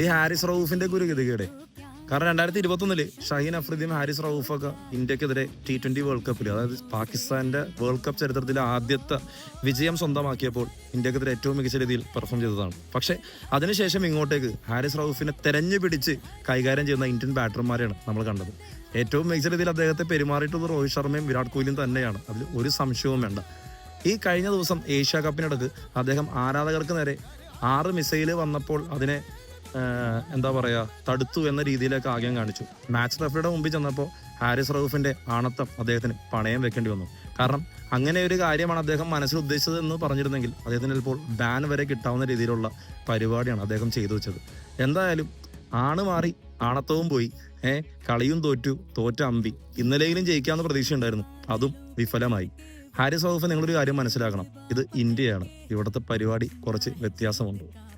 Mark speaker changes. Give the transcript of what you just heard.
Speaker 1: ഈ ഹാരിസ് റൌഫിന്റെ ഒക്കെ ഒരു ഗതികേടെ കാരണം രണ്ടായിരത്തി ഇരുപത്തൊന്നിൽ ഷഹീൻ അഫ്രീദിയും ഹാരിസ് റൌഫൊക്കെ ഇന്ത്യക്കെതിരെ ടി ട്വന്റി വേൾഡ് കപ്പിൽ അതായത് പാകിസ്ഥാന്റെ വേൾഡ് കപ്പ് ചരിത്രത്തിലെ ആദ്യത്തെ വിജയം സ്വന്തമാക്കിയപ്പോൾ ഇന്ത്യക്കെതിരെ ഏറ്റവും മികച്ച രീതിയിൽ പെർഫോം ചെയ്തതാണ്. പക്ഷേ അതിനുശേഷം ഇങ്ങോട്ടേക്ക് ഹാരിസ് റൌഫിനെ തെരഞ്ഞു പിടിച്ച് കൈകാര്യം ചെയ്യുന്ന ഇന്ത്യൻ ബാറ്റർമാരെയാണ് നമ്മൾ കണ്ടത്. ഏറ്റവും മികച്ച രീതിയിൽ അദ്ദേഹത്തെ പെരുമാറിയിട്ടുള്ളത് രോഹിത് ശർമ്മയും വിരാട് കോഹ്ലിയും തന്നെയാണ്. അതിൽ ഒരു സംശയവും വേണ്ട. ഈ കഴിഞ്ഞ ദിവസം ഏഷ്യ കപ്പിനിടക്ക് അദ്ദേഹം ആരാധകർക്ക് നേരെ ആറ് മിസൈൽ വന്നപ്പോൾ അതിനെ എന്താ പറയാ തടുത്തു എന്ന രീതിയിലേക്ക് ആഗ്യം കാണിച്ചു. മാച്ച് റഫറിയുടെ മുമ്പിൽ ചെന്നപ്പോൾ ഹാരിസ് റൌഫിന്റെ ആണത്തം അദ്ദേഹത്തിന് പണയം വെക്കേണ്ടി വന്നു. കാരണം അങ്ങനെ ഒരു കാര്യമാണ് അദ്ദേഹം മനസ്സിൽ ഉദ്ദേശിച്ചത് എന്ന് പറഞ്ഞിരുന്നെങ്കിൽ അദ്ദേഹത്തിന് ചിലപ്പോൾ ബാൻ വരെ കിട്ടാവുന്ന രീതിയിലുള്ള പരിപാടിയാണ് അദ്ദേഹം ചെയ്തു വെച്ചത്. എന്തായാലും ആണ് മാറി ആണത്തവും പോയി. ഏ കളിയും തോറ്റു തോറ്റ അമ്പി. ഇന്നലെയിലും ജയിക്കാമെന്ന് പ്രതീക്ഷയുണ്ടായിരുന്നു. അതും വിഫലമായി. ഹാരിസ് റൌഫ് നിങ്ങളൊരു കാര്യം മനസ്സിലാക്കണം. ഇത് ഇന്ത്യയാണ്. ഇവിടുത്തെ പരിപാടി കുറച്ച് വ്യത്യാസമുണ്ട്.